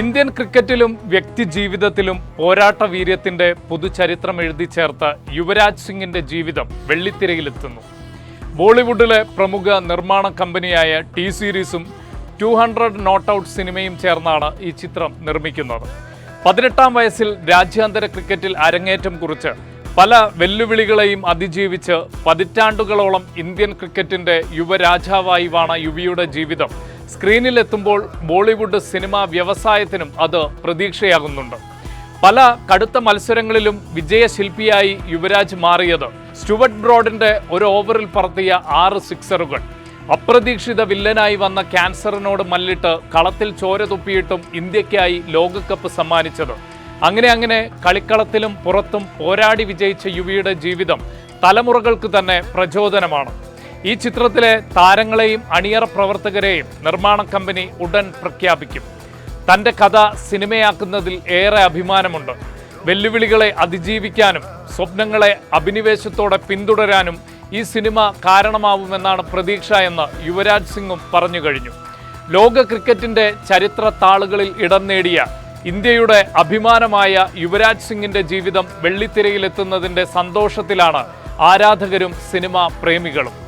Indian ക്രിക്കറ്റിലും വ്യക്തി ജീവിതത്തിലും പോരാട്ട വീര്യത്തിന്റെ പുതുചരിത്രം എഴുതി ചേർത്ത യുവരാജ് സിംഗിന്റെ ജീവിതം വെള്ളിത്തിരയിലെത്തുന്നു. ബോളിവുഡിലെ പ്രമുഖ നിർമ്മാണ കമ്പനിയായ ടി സീരീസും ടു ഹൺഡ്രഡ് നോട്ട് ഔട്ട് സിനിമയും ചേർന്നാണ് ഈ ചിത്രം നിർമ്മിക്കുന്നത്. പതിനെട്ടാം വയസ്സിൽ രാജ്യാന്തര ക്രിക്കറ്റിൽ അരങ്ങേറ്റം കുറിച്ച് പല വെല്ലുവിളികളെയും അതിജീവിച്ച് പതിറ്റാണ്ടുകളോളം ഇന്ത്യൻ ക്രിക്കറ്റിന്റെ യുവരാജാവായി വാണ യുവിയുടെ ജീവിതം സ്ക്രീനിലെത്തുമ്പോൾ ബോളിവുഡ് സിനിമാ വ്യവസായത്തിനും അത് പ്രതീക്ഷയാകുന്നുണ്ട്. പല കടുത്ത മത്സരങ്ങളിലും വിജയശില്പിയായി യുവരാജ് മാറിയത്. സ്റ്റുവർട്ട് ബ്രോഡിന്റെ ഒരു ഓവറിൽ പറത്തിയ ആറ് സിക്സറുകൾ. അപ്രതീക്ഷിത വില്ലനായി വന്ന ക്യാൻസറിനോട് മല്ലിട്ട് കളത്തിൽ ചോര തുപ്പിയിട്ടും ഇന്ത്യക്കായി ലോകകപ്പ് സമ്മാനിച്ചത്. അങ്ങനെ അങ്ങനെ കളിക്കളത്തിലും പുറത്തും പോരാടി വിജയിച്ച യുവിയുടെ ജീവിതം തലമുറകൾക്ക് തന്നെ പ്രചോദനമാണ്. ഈ ചിത്രത്തിലെ താരങ്ങളെയും അണിയറ പ്രവർത്തകരെയും നിർമ്മാണ കമ്പനി ഉടൻ പ്രഖ്യാപിക്കും. തന്റെ കഥ സിനിമയാക്കുന്നതിൽ ഏറെ അഭിമാനമുണ്ട്. വെല്ലുവിളികളെ അതിജീവിക്കാനും സ്വപ്നങ്ങളെ അഭിനിവേശത്തോടെ പിന്തുടരാനും ഈ സിനിമ കാരണമാവുമെന്നാണ് പ്രതീക്ഷ എന്ന് യുവരാജ് സിംഗും പറഞ്ഞു കഴിഞ്ഞു. ലോക ക്രിക്കറ്റിന്റെ ചരിത്ര താളുകളിൽ ഇടം നേടിയ ഇന്ത്യയുടെ അഭിമാനമായ യുവരാജ് സിംഗിന്റെ ജീവിതം വെള്ളിത്തിരയിലെത്തുന്നതിന്റെ സന്തോഷത്തിലാണ് ആരാധകരും സിനിമാ പ്രേമികളും.